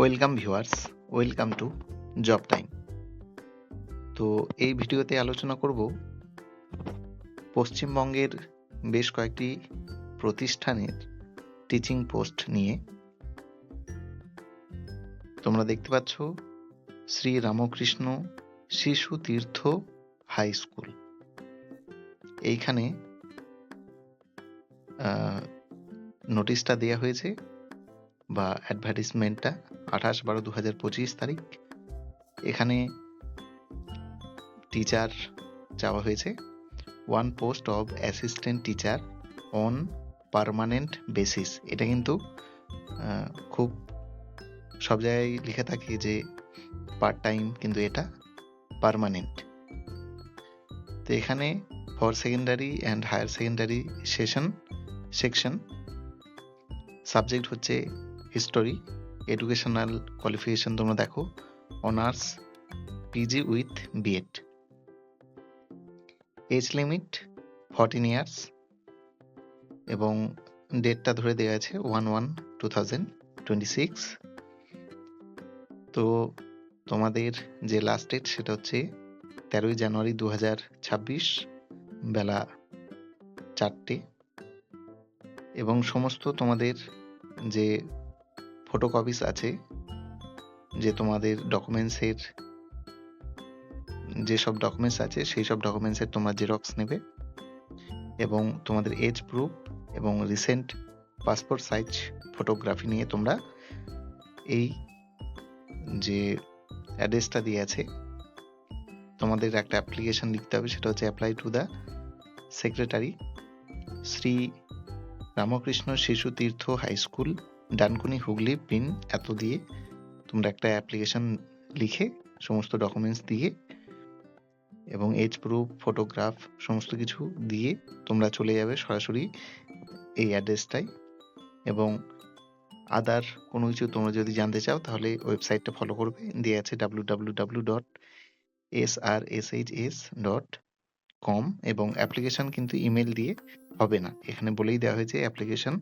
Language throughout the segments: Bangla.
Welcome viewers, welcome to job time. তো এই ভিডিওতে আলোচনা করব পশ্চিমবঙ্গের বেশ কয়েকটি প্রতিষ্ঠানের টিচিং পোস্ট নিয়ে। তোমরা দেখতে পাচ্ছ শ্রী রামকৃষ্ণ শিশু তীর্থ হাই স্কুল। এইখানে নোটিশটা দেওয়া হয়েছে বা অ্যাডভার্টিসমেন্টটা আঠাশ বারো দু হাজার পঁচিশ তারিখ। এখানে টিচার চাওয়া হয়েছে। One post of assistant teacher on permanent basis এটা কিন্তু খুব সব জায়গায় লিখে থাকে যে পার্ট টাইম কিন্তু এটা পারমানেন্ট তো এখানে for secondary and higher secondary session section subject হচ্ছে হিস্টোরি এডুকেশনাল কোয়ালিফিকেশন তোমরা দেখো honours PG with B Ed age limit fourteen years এবং ডেটটা ধরে দেওয়া আছে one one two thousand twenty six তো তোমাদের যে লাস্ট ডেট সেটা হচ্ছে তেরোই জানুয়ারি দু হাজার ছাব্বিশ বেলা চারটে। এবং সমস্ত তোমাদের যে ফটোকপিস আছে, যে তোমাদের ডকুমেন্টসের যেসব ডকুমেন্টস আছে, সেই সব ডকুমেন্টসের তোমরা জেরক্স নেবে এবং তোমাদের এজ প্রুফ এবং রিসেন্ট পাসপোর্ট সাইজ ফটোগ্রাফি নিয়ে তোমরা এই যে অ্যাড্রেসটা দিয়ে আছে, তোমাদের একটা অ্যাপ্লিকেশন লিখতে হবে, সেটা হচ্ছে apply to the secretary Shri Ramakrishna Shishu Tirtha high school Dankuni Hooghly pin এত দিয়ে তোমরা একটা অ্যাপ্লিকেশন লিখে সমস্ত ডকুমেন্টস দিয়ে এবং এজ প্রুফ ফটোগ্রাফ সমস্ত কিছু দিয়ে তোমরা চলে যাবে সরাসরি এই অ্যাড্রেসটাই এবং আদার কোনো কিছু তোমরা যদি জানতে চাও তাহলে ওয়েবসাইটটা ফলো করবে। দিয়ে আছে W W W dot S R S H S dot com এবং অ্যাপ্লিকেশন কিন্তু ইমেল দিয়ে হবে না। এখানে বলেই দেওয়া হয়েছে application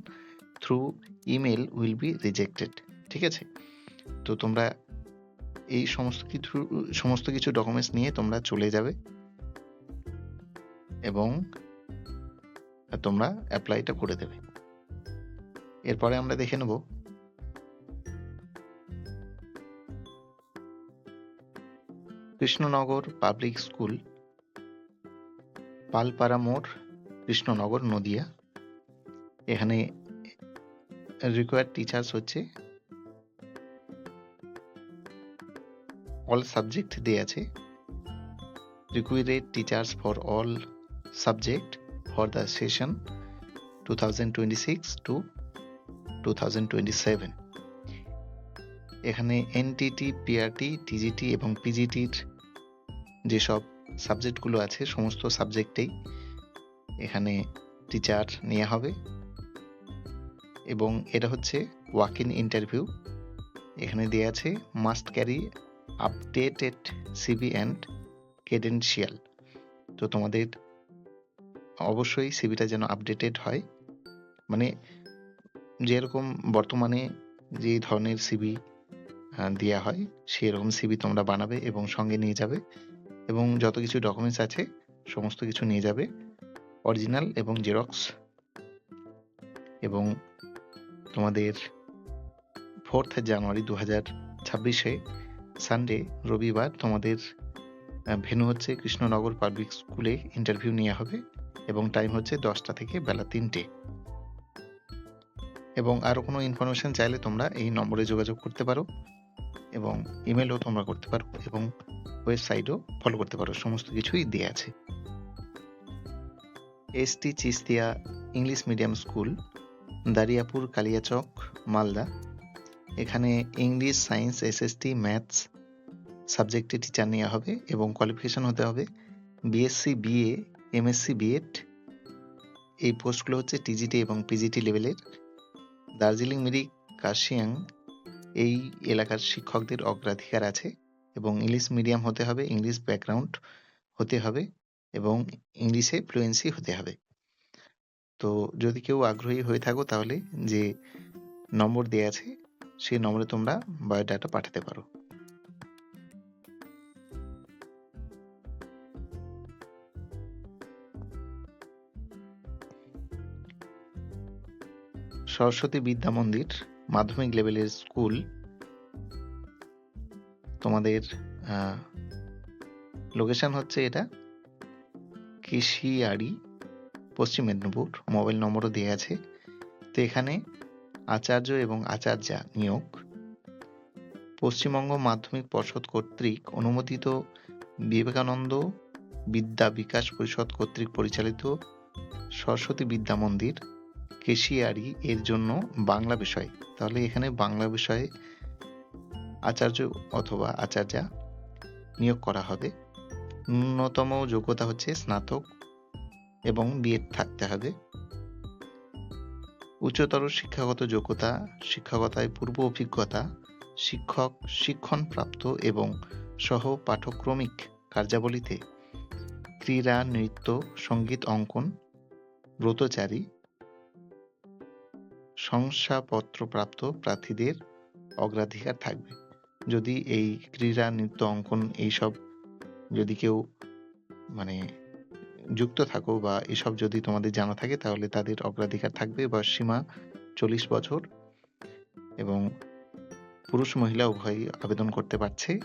through email will be rejected ঠিক আছে? তো তোমরা এই সমস্ত কিছু সমস্ত কিছু ডকুমেন্টস নিয়ে তোমরা চলে যাবে এবং তোমরা অ্যাপ্লাইটা করে দেবে। এরপরে আমরা দেখে নেব। কৃষ্ণনগর পাবলিক স্কুল পালপাড়া মোড়, কৃষ্ণনগর নদিয়া। এখানে রিকোয়ার্ড টিচার্স হচ্ছে অল সাবজেক্ট দিয়ে আছে। The session two thousand twenty six to two thousand twenty seven এখানে এনটিটি পিআরটি টিজিটি এবং পিজিটির যেসব সাবজেক্টগুলো আছে, সমস্ত সাবজেক্টেই এখানে টিচার নেওয়া হবে। এবং এটা হচ্ছে ওয়াক ইন ইন্টারভিউ এখানে দেওয়া আছে must carry updated CV and credential তো তোমাদের অবশ্যই সিবিটা যেন আপডেটেড হয়। মানে যেরকম বর্তমানে যে ধরনের সিবি দেওয়া হয়, সেরকম সিবি তোমরা বানাবে এবং সঙ্গে নিয়ে যাবে এবং যত কিছু ডকুমেন্টস আছে, সমস্ত কিছু নিয়ে যাবে। অরিজিনাল এবং জেরক্স এবং তোমাদের ফোর্থ জানুয়ারি দু হাজার ছাব্বিশে সানডে রবিবার তোমাদের ভেনু হচ্ছে কৃষ্ণনগর পাবলিক স্কুলে ইন্টারভিউ নেওয়া হবে এবং টাইম হচ্ছে দশটা থেকে বেলা তিনটে। এবং আরও কোনো ইনফরমেশন চাইলে তোমরা এই নম্বরে যোগাযোগ করতে পারো এবং ইমেলও তোমরা করতে পারো এবং ওয়েবসাইটও ফলো করতে পারো, সমস্ত কিছুই দেওয়া আছে। ST Chistia English medium school Dariapur, Kaliachak, Malda. এখানে ইংলিশ, সায়েন্স এসএসটি ম্যাথস সাবজেক্টে টিচার নেওয়া হবে এবং কোয়ালিফিকেশন হতে হবে। বিএসসি বিএ এমএসসি বিএড এই পোস্টগুলো হচ্ছে টিজিটি এবং পিজিটি লেভেলের দার্জিলিং, মিরিক, কার্শিয়াং এই এলাকার শিক্ষকদের অগ্রাধিকার আছে এবং ইংলিশ মিডিয়াম হতে হবে, ইংলিশ ব্যাকগ্রাউন্ড হতে হবে এবং ইংলিশে ফ্লুয়েন্সি হতে হবে। তো যদি কেউ আগ্রহী হয়ে থাকো তাহলে যে নম্বর দেওয়া আছে, সেই নম্বরে তোমরা বায়োডাটা পাঠাতে পারো। সরস্বতী বিদ্যা মন্দির, মাধ্যমিক লেভেলের স্কুল, তোমাদের লোকেশন হচ্ছে এটা কেশিয়াড়ি পশ্চিম মেদিনীপুর, মোবাইল নম্বরও দেওয়া আছে। তো এখানে আচার্য এবং আচার্যা নিয়োগ। পশ্চিমবঙ্গ মাধ্যমিক পর্ষদ কর্তৃক অনুমোদিত বিবেকানন্দ বিদ্যা বিকাশ পরিষদ কর্তৃক পরিচালিত সরস্বতী বিদ্যা মন্দির, কেশিয়ারি এর জন্য বাংলা বিষয়। তাহলে এখানে বাংলা বিষয়ে আচার্য অথবা আচার্যা নিয়োগ করা হবে। ন্যূনতম যোগ্যতা হচ্ছে স্নাতক এবং বিএড থাকতে হবে। উচ্চতর শিক্ষাগত যোগ্যতা, শিক্ষকতায় পূর্ব অভিজ্ঞতা, শিক্ষক, শিক্ষণপ্রাপ্ত এবং সহ পাঠক্রমিক কার্যাবলীতে ক্রীড়া, নৃত্য, সংগীত অঙ্কন, ব্রতচারী, শংসাপত্রপ্রাপ্ত প্রার্থীদের অগ্রাধিকার থাকবে। যদি এই ক্রীড়া, নৃত্য, অঙ্কন এইসব যদি কেউ মানে যুক্ত থাকো বা এসব যদি তোমাদের জানা থাকে, তাহলে তাদের অগ্রাধিকার থাকবে বা সীমা চল্লিশ বছর এবং পুরুষ মহিলা উভয়ই আবেদন করতে পারছে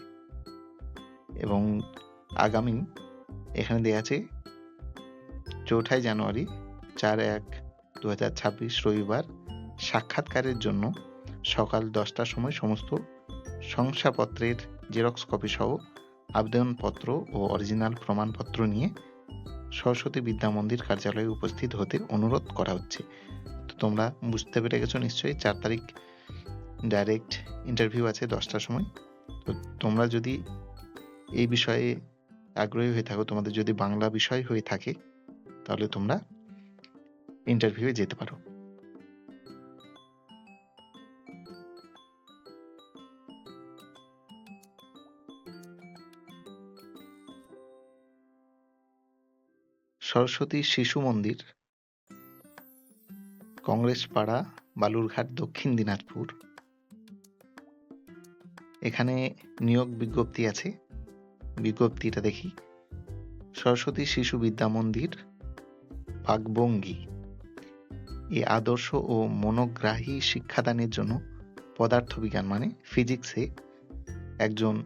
এবং আগামী এখানে দেয়া আছে চৌঠাই জানুয়ারি চার এক দু হাজার ছাব্বিশ রবিবার সাক্ষাৎকারের জন্য সকাল দশটার সময় সমস্ত শংসাপত্রের জেরক্স কপি সহ আবেদনপত্র ও অরিজিনাল প্রমাণপত্র নিয়ে সরস্বতী বিদ্যা মন্দির কার্যালয়ে উপস্থিত হতে অনুরোধ করা হচ্ছে। তো তোমরা বুঝতে পেরে গেছো নিশ্চয়ই, চার তারিখ ডাইরেক্ট ইন্টারভিউ আছে দশটার সময়। তো তোমরা যদি এই বিষয়ে আগ্রহী হয়ে থাকো, তোমাদের যদি বাংলা বিষয় হয়ে থাকে, তাহলে তোমরা ইন্টারভিউয়ে যেতে পারো। সরস্বতী শিশু মন্দির, কংগ্রেস পাড়া, বালুরঘাট, দক্ষিণ দিনাজপুর। এখানে নিয়োগ বিজ্ঞপ্তি আছে। বিজ্ঞপ্তিটা দেখি। সরস্বতী শিশু বিদ্যা মন্দির বাগবঙ্গি এই আদর্শ ও মনোগ্রাহী শিক্ষাদানের জন্য পদার্থবিজ্ঞান মানে ফিজিক্সে একজন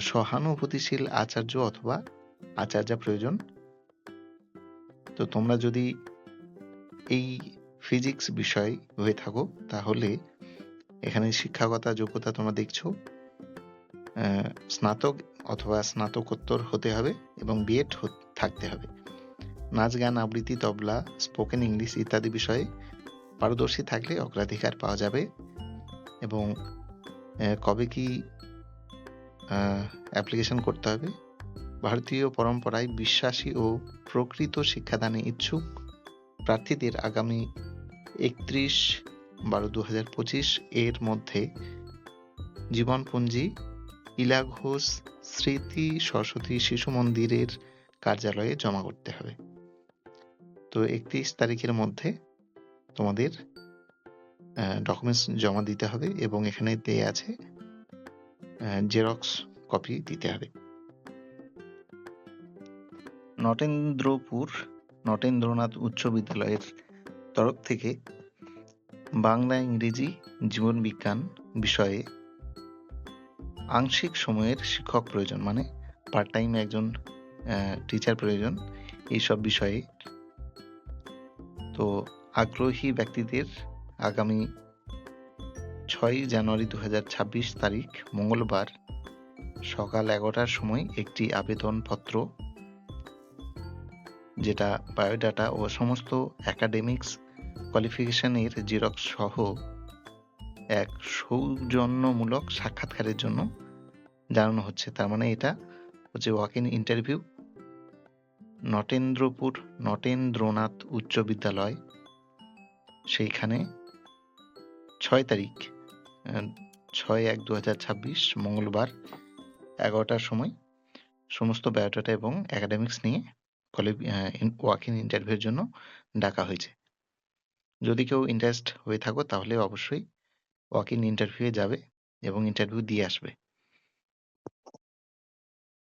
সহানুভূতিশীল আচার্য অথবা আচার্যা প্রয়োজন। তো তোমরা যদি এই ফিজিক্স বিষয় হয়ে থাকো, তাহলে এখানে শিক্ষাগতা, যোগ্যতা তোমরা দেখছ। স্নাতক অথবা স্নাতকোত্তর হতে হবে এবং বিএড থাকতে হবে। নাচ, গান, আবৃত্তি, তবলা স্পোকেন ইংলিশ ইত্যাদি বিষয়ে পারদর্শী থাকলে অগ্রাধিকার পাওয়া যাবে এবং কবে কি অ্যাপ্লিকেশন করতে হবে ভারতীয় পরম্পরায় বিশ্বাসী ও প্রকৃত শিক্ষাদানে ইচ্ছুক প্রার্থীদের আগামী একত্রিশ বারো দু হাজার পঁচিশ এর মধ্যে জীবনপঞ্জি ইলা ঘোষ স্মৃতি, সরস্বতী শিশু মন্দিরের কার্যালয়ে জমা করতে হবে। তো একত্রিশ তারিখের মধ্যে তোমাদের ডকুমেন্টস জমা দিতে হবে এবং এখানে দেয়া আছে জেরক্স কপি দিতে হবে। নটেন্দ্রপুর, নটেন্দ্রনাথ উচ্চ বিদ্যালয়ের তরফ থেকে বাংলা ইংরেজি জীবন বিজ্ঞান বিষয়ে আংশিক সময়ের শিক্ষক প্রয়োজন মানে পার্ট টাইম একজন টিচার প্রয়োজন এইসব বিষয়ে। তো আগ্রহী ব্যক্তিদের আগামী ছয় জানুয়ারি দু হাজার ছাব্বিশ তারিখ মঙ্গলবার সকাল এগারোটার সময় একটি আবেদনপত্র যেটা বায়োডাটা ও সমস্ত অ্যাকাডেমিক্স কোয়ালিফিকেশনের জেরক্স সহ এক সৌজন্যমূলক সাক্ষাৎকারের জন্য জানানো হচ্ছে। তার মানে এটা হচ্ছে walk in interview Natendrapur, Natendranath উচ্চ বিদ্যালয়। সেইখানে ছয় তারিখ ছয় এক দু হাজার ছাব্বিশ, মঙ্গলবার এগারোটার সময় সমস্ত বায়োডাটা এবং একাডেমিক্স নিয়ে ওয়াক ইন ইন্টারভিউর জন্য ডাকা হয়েছে। যদি কেউ ইন্টারেস্ট হয়ে থাকো, তাহলে অবশ্যই ওয়াক ইন ইন্টারভিউয়ে যাবে এবং ইন্টারভিউ দিয়ে আসবে।